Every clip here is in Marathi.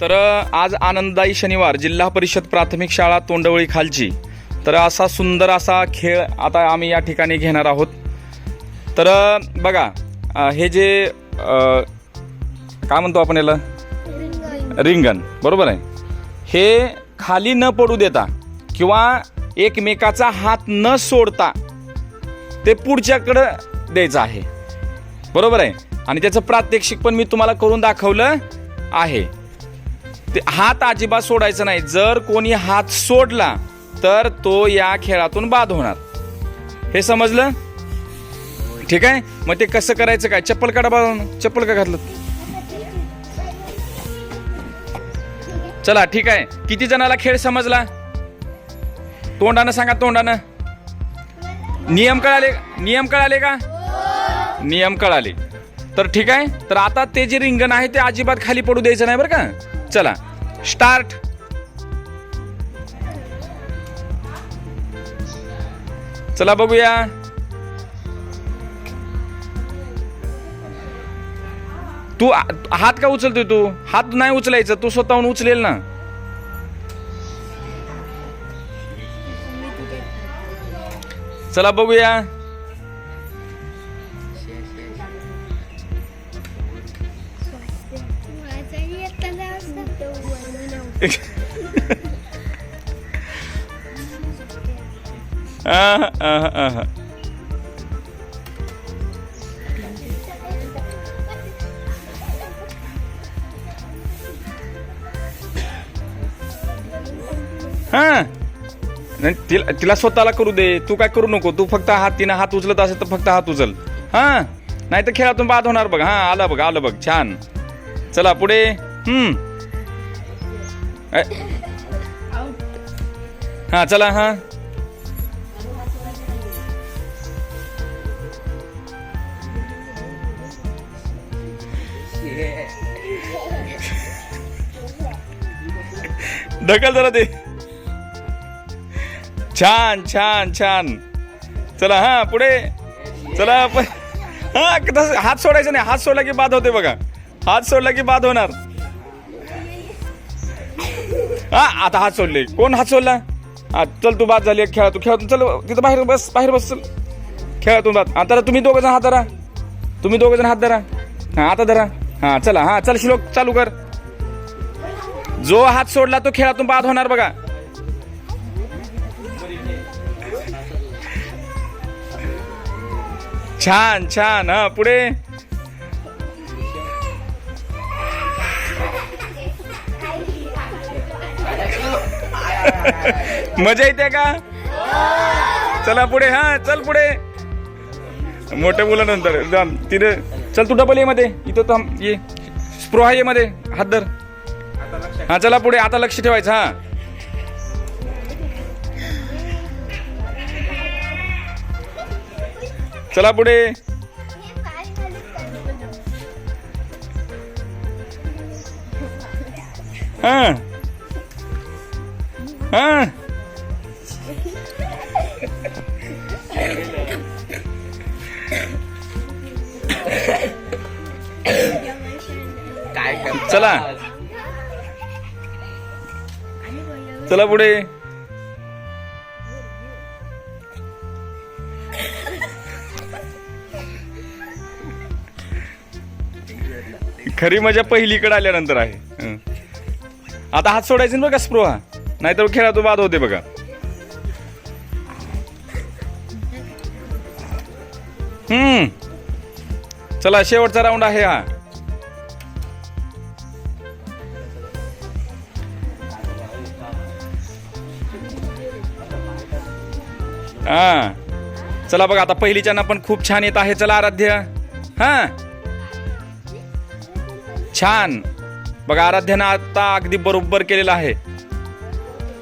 तर आज आनंददायी शनिवार जिल्हा परिषद प्राथमिक शाळा तोंडवळी खालची. तर असा सुंदर असा खेळ आता आम्ही या ठिकाणी घेणार आहोत. तर बघा हे जे काय म्हणतो आपण याला? रिंगण बरोबर आहे. हे खाली न पडू देता किंवा एकमेकाचा हात न सोडता ते पुढच्याकडं द्यायचं आहे. बरोबर आहे? आणि त्याचं प्रात्यक्षिक पण मी तुम्हाला करून दाखवलं आहे. ते हात अजिबात सोडायचा नाही. जर कोणी हात सोडला तर तो या खेळातून बाद होणार. हे समजलं? ठीक आहे? मग ते कसं करायचं काय? चप्पल काढा बाळांनो. चप्पल का घातलं? चला ठीक आहे. किती जणाला खेळ समजला? तोंडानं सांगा तोंडानं. नियम कळाले नियम कळाले का? नियम कळाले. तर ठीक आहे? तर आता ते जे रिंगण आहे ते अजिबात खाली पडू द्यायचं नाही बरं का? चला स्टार्ट चला बघूया. तू हात का उचलतोय तू? हात नाही उचलायचं तू स्वतःहून उचलेल ना. चला बघूया. हा. नाही, तिला तिला स्वतःला करू दे. तू काय करू नको. तू फक्त हात तिनं हात उचलत असेल तर फक्त हात उचल. हा. नाही तर खेळातून बाद होणार बघ. हा आला बघ आलं बघ. छान. चला पुढे. हम्म. हा चला हा. ढकल जरा ते. छान छान छान. चला हा पुढे. चला प- हा तसं हात सोडायचं नाही. हात सोडला की बाद होते बघा. हात सोडला की बाद होणार. हा आता हात सोडले. कोण हात सोडला? हा चल तू बाद झाली. खेळा तू. खेळातून चल तिथं बाहेर बस बाहेर बस चल. खेळा तू बाद. आता तुम्ही दोघं जण हात धरा. तुम्ही दोघं जण हात धरा. हा आता धरा. हा चला हा चल श्लोक चालू कर. जो हात सोडला तो खेळातून बाद होणार बघा. छान छान हा पुढे. मजा येते का? चला पुढे हा चल पुढे. मोठ्या मुलानंतर जाम तिथे. चल तू डबल ये मध्ये. इथं थांब ये. स्प्रोहा ये मध्ये. हात धर. हा चला पुढे आता लक्ष ठेवायचं हा. चला पुढे. हा. हा. चला. चला पुढे. खरी मजा पहिलीकडे आल्यानंतर आहे. आता हात सोडायचे ना बघा स्पृहा. नाहीतर खेळातून बाद होते बघा. हम्म चला शेवटचा राऊंड आहे हा. हां. चला बघा आता पहिलीच्यांना पण खूप छान येत आहे. चला आराध्य. हां. छान. बघा आराध्यानं आता अगदी बरोबर केलेलं आहे.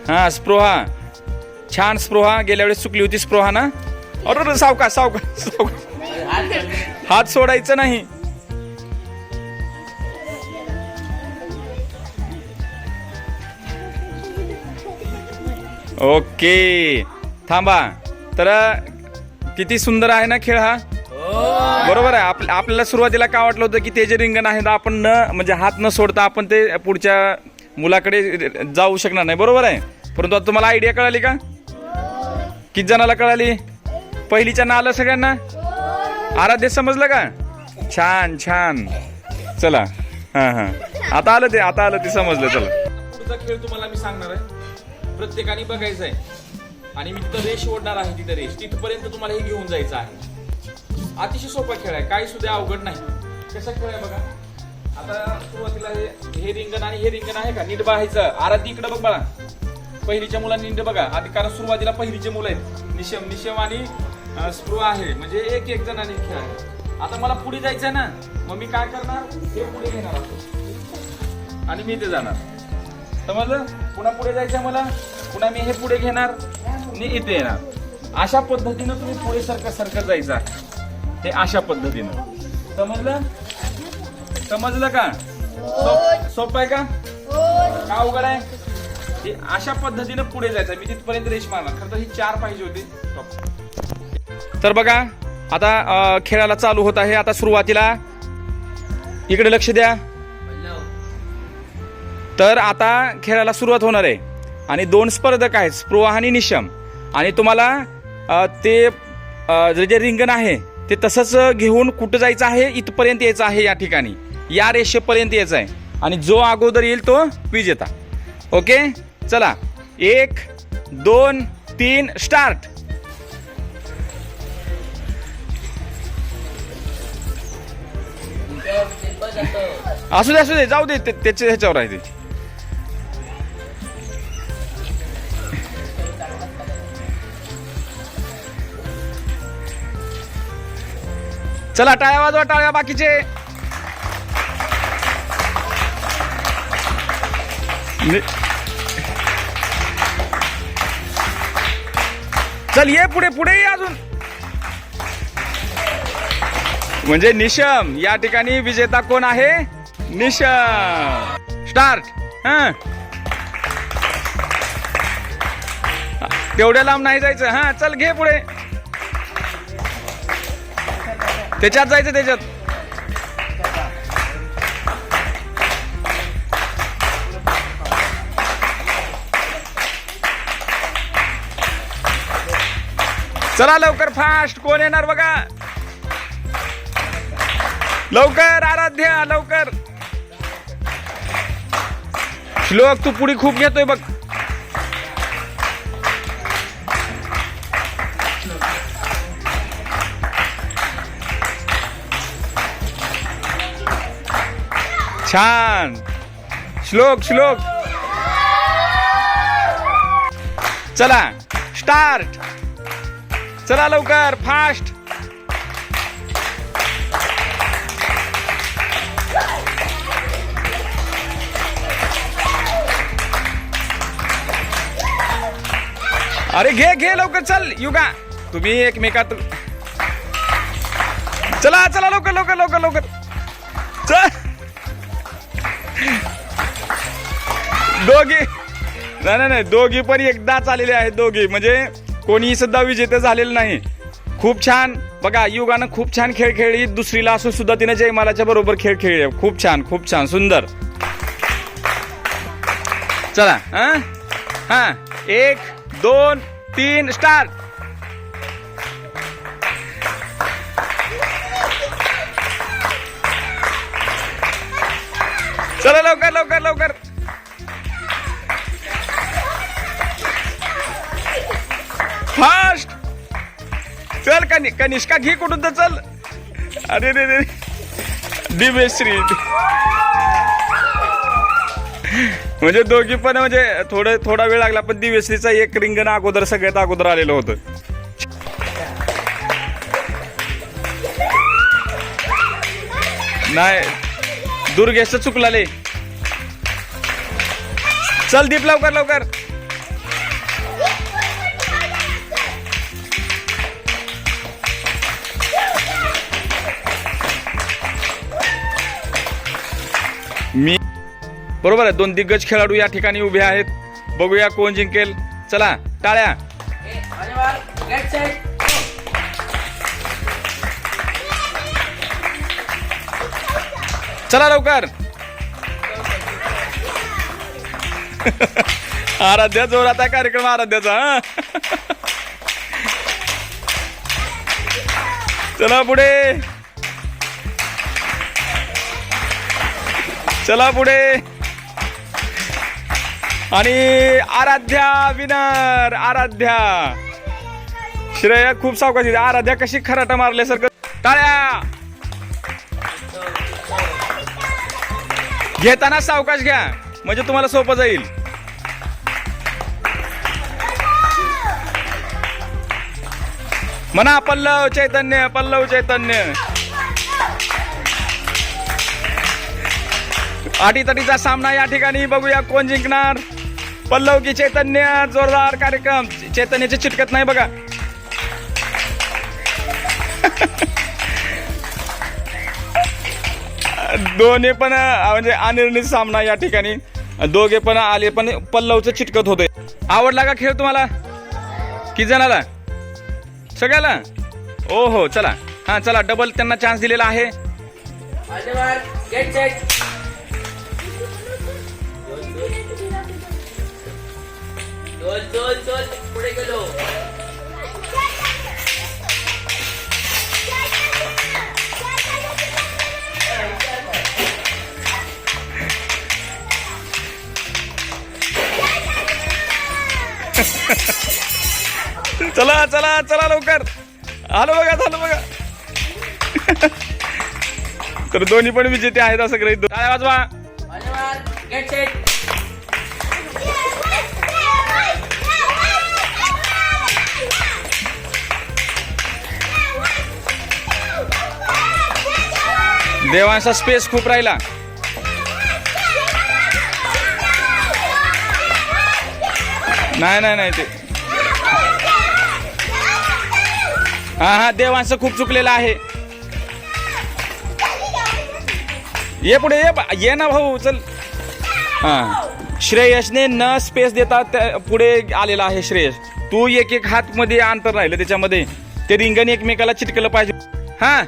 हां स्पृहा. छान स्पृहा. गेल्या वेळेस चुकली होती स्पृहा ना? अरे सावका सावका सावका हात सोडायचं नाही. ओके. थांबा. तर किती सुंदर आहे ना खेळ हा? बरोबर आहे. आप- आपल्याला सुरुवातीला काय वाटलं होतं की ते जे रिंगण आहे ना आपण न म्हणजे हात न सोडता आपण ते पुढच्या मुलाकडे जाऊ शकणार नाही. बरोबर आहे. परंतु आता तुम्हाला आयडिया कळाली का? किती जणाला कळाली? पहिलीच्या ना आलं सगळ्यांना? आराध्य समजलं का? छान छान. चला. हां हां. आता आलं ते आता आलं ते समजलं. चला. पुढचा खेळ तुम्हाला मी सांगणार आहे? प्रत्येकाने बघायचं आहे. आणि मी तिथं रेष ओढणार आहे तिथं रेष तिथपर्यंत तुम्हाला हे घेऊन जायचं आहे. अतिशय सोपा खेळ आहे. काही सुद्धा अवघड नाही. कसा खेळ आहे बघा. आता सुरुवातीला हे हे रिंगण आणि हे रिंगण आहे का? नीट बघायचं. आराधी इकडं बघ बघा पहिलीच्या मुलांनी नीट बघा. आधी कारण सुरुवातीला पहिलीचे मुलं आहेत. निशम निशम आणि स्प्रू आहे. म्हणजे एक एक जणांनी खेळ आहे. आता मला पुढे जायचं आहे ना? मग मी काय करणार? हे पुढे घेणार असतो आणि मी ते जाणार. समजलं? पुन्हा पुढे जायचं आहे मला? पुन्हा मी हे पुढे घेणार. इथे येणार. अशा पद्धतीनं तुम्ही पुढे सरकत सरकत जायचं. हे अशा पद्धतीनं. समजलं? समजलं का? सोप- आहे का? का अवघड आहे? हे अशा पद्धतीनं पुढे जायचं. मी तिथपर्यंत रेश मारणार. खरं तर ही चार पाहिजे होती. तर बघा आता अं, खेळाला चालू होत आहे. आता सुरुवातीला. इकडे लक्ष द्या. तर आता खेळाला सुरुवात होणार आहे. आणि दोन स्पर्धक आहेत. स्पृहा आणि निशम. आणि तुम्हाला ते जे जे रिंगण आहे ते तसंच घेऊन कुठं जायचं आहे इथपर्यंत यायचं आहे या ठिकाणी. या रेषेपर्यंत यायचं आहे. आणि जो अगोदर येईल तो विजेता ओके? चला. एक दोन तीन स्टार्ट. असू दे असू दे. जाऊ दे ते- त्याच्या ह्याच्यावर आहे ते. चला टाळ्या वाजवा टाळ्या बाकीचे. चल ये पुढे पुढे ये अजून. म्हणजे निशम या ठिकाणी विजेता कोण आहे? निशम. स्टार्ट. हा. तेवढ्या लांब नाही जायचं. हा चल घे पुढे. त्याच्यात जायचं त्याच्यात. चला लवकर फास्ट कोण येणार बघा? लवकर आराध्या लवकर. श्लोक तू पुढे खूप घेतोय बघ. छान. श्लोक श्लोक. चला स्टार्ट चला लवकर फास्ट अरे घे घे लवकर चल युगा. तुम्ही एकमेकात चला चला लवकर लवकर लवकर लवकर. चल. दोघी नाही नाही नाही दोघी पण एकदाच आलेले आहेत दोघी. म्हणजे कोणीही सुद्धा विजेते झालेलं नाही. खूप छान. बघा युगानं खूप छान खेळ खेळली. दुसरीला असून सुद्धा तिने जयमालाच्या बरोबर खेळ खेळले खूप छान खूप छान. सुंदर. चला हा? हा. एक दोन तीन स्टार्ट चला लवकर लवकर लवकर. फास्ट! चल कनि कनिष्का घे कुठून तर चल. अरे रे रे दिव्यश्री. म्हणजे दोघी पण म्हणजे थोडं थोडा वेळ लागला पण दिव्यश्रीचा एक रिंगण अगोदर सगळ्यात अगोदर आलेलं होतं. नाही दुर्गेश चुकलाले चल दीप लवकर लवकर. मी बरोबर आहे दोन दिग्गज खेळाडू या ठिकाणी उभे आहेत. बघूया कोण जिंकेल. चला टाळ्या. चला लवकर. आराध्या जोरात आहे कार्यक्रम आराध्याचा चला पुढे. चला पुढे. आणि आराध्या विनर आराध्या. श्रेया खूप सावकाश आराध्या कशी खराटा मारल्यासारखं. टाळ्या. घेताना सावकाश घ्या. म्हणजे तुम्हाला सोपं जाईल. म्हणा पल्लव चैतन्य पल्लव चैतन्य. अटीतटीचा सामना या ठिकाणी. बघूया कोण जिंकणार. पल्लव की चैतन्य जोरदार कार्यक्रम. चैतन्याचे चिटकत नाही बघा. दोन्ही पण म्हणजे अनिर्णित सामना या ठिकाणी. दोघे पण आले पण पल्लवचं चिटकत होते. आवडला का खेळ तुम्हाला? किती जणाला सगळ्याला? ओ हो चला. हा चला. डबल त्यांना चान्स दिलेला आहे. चल चल चल पुढे गेलो. चला चला चला लवकर. आलो बघा झालं बघा. तर दोन्ही पण विजेते आहेत असं. टाळ्या वाजवा देवांचा स्पेस खूप राहिला. नाही नाही नाही ते हा हा देवांचं खूप चुकलेलं आहे. ये पुढे ये ये ना भाऊ चल. हा. श्रेयसने न स्पेस देता पुढे आलेला आहे श्रेयस. तू एक एक हात मध्ये अंतर राहिलं त्याच्यामध्ये. ते रिंगण एकमेकाला चिटकलं पाहिजे. हा.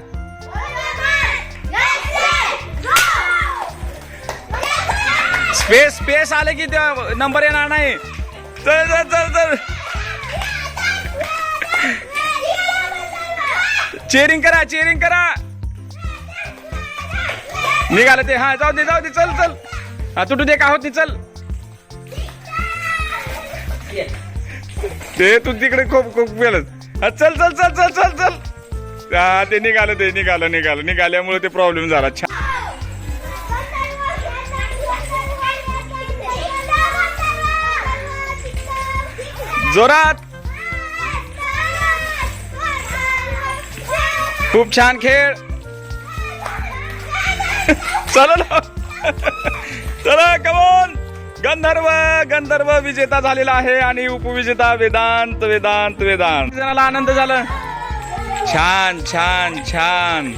स्पेस स्पेस आले की नंबर येणार नाही. चल चल चल चल. चेअरिंग करा चेअरिंग करा. निघालं ते. हा जाऊ दे जाऊ दे. चल चल. हा तुटू दे का होती चल. ते तू तिकडे खूप खूप गेलं. चल चल चल चल चल चल. हा ते निघालं ते निघालं निघालं. निघाल्यामुळे ते प्रॉब्लेम झाला. छान. जोरात. खूप छान खेळ. चला ना. चला कमोन गंधर्व गंधर्व विजेता झालेला आहे आणि उपविजेता वेदांत वेदांत वेदांत. जणाला आनंद झाला. छान छान छान.